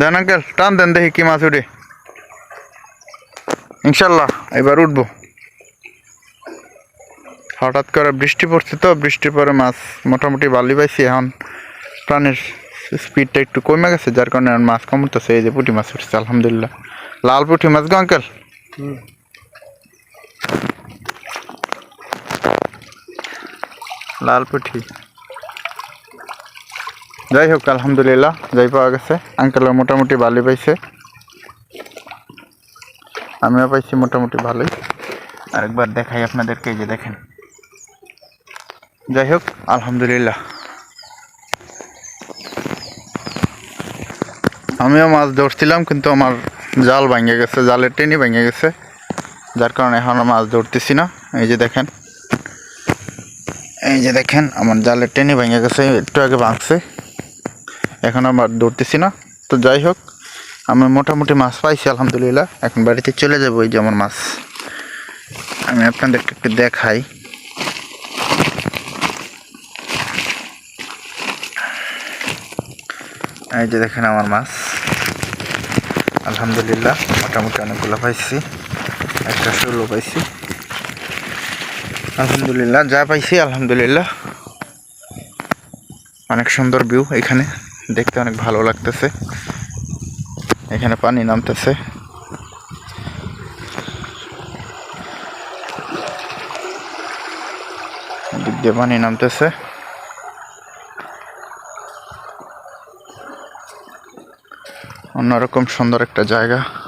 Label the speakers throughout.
Speaker 1: দেন uncle টান দেন দেখি কি মাছ উঠে ইনশাল্লাহ এবার উঠবো হঠাৎ করে বৃষ্টি পড়ছে তো বৃষ্টির পরে মাছ মোটামুটি বালি পাইছি এখন প্রাণের স্পিডটা একটু কমে গেছে যার কারণে এখন মাছ কমতেছে এই যে পুঁটি মাছ উঠছে আলহামদুলিল্লাহ লাল পুঁটি মাছ গো আঙ্কেল লাল পুঁটি যাই হোক আলহামদুলিল্লাহ, যাই পাওয়া গেছে। আঙ্কেলের মোটামুটি ভালোই পাইছে। আমিও পাইছি মোটামুটি ভালোই। আরেকবার দেখাই আপনাদেরকে যে দেখেন। যাই হোক আলহামদুলিল্লাহ। আমিও মাছ ধরছিলাম, কিন্তু আমার জাল ভেঙে গেছে, জালের টেনি ভেঙে গেছে। যার কারণে এখন মাছ ধরতেছি না। এই যে দেখেন। এই যে দেখেন, আমার জালের টেনি ভেঙে গেছে, একটু আগে ভাঙছে। এখন আমার ধরতেছি না। তো যাই হোক, আমি মোটামুটি মাছ পাইছি, আলহামদুলিল্লাহ। এখন বাড়িতে চলে যাব এই যে আমার মাছ। আমি আপনাদেরকে একটু দেখাই। এই যে দেখেন আমার মাছ। আলহামদুলিল্লাহ, মোটামুটি অনেকগুলো পাইছি। একটা ষোলো পাইছি। আলহামদুলিল্লাহ, যা পাইছি, আলহামদুলিল্লাহ। অনেক সুন্দর ভিউ এখানে। দেখতে অনেক ভালো লাগতেছে। এখানে পানি নামতেছে। দিয়ে পানি নামতেছে। অন্যরকম সুন্দর একটা জায়গা।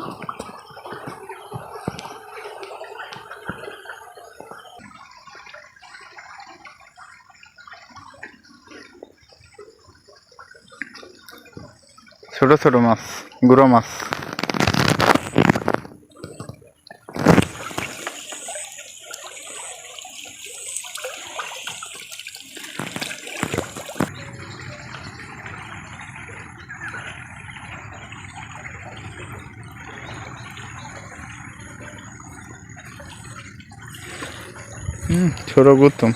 Speaker 1: ছোট ছোট মাছ গুঁড়ো মাছ। হুম ছোট গুতুম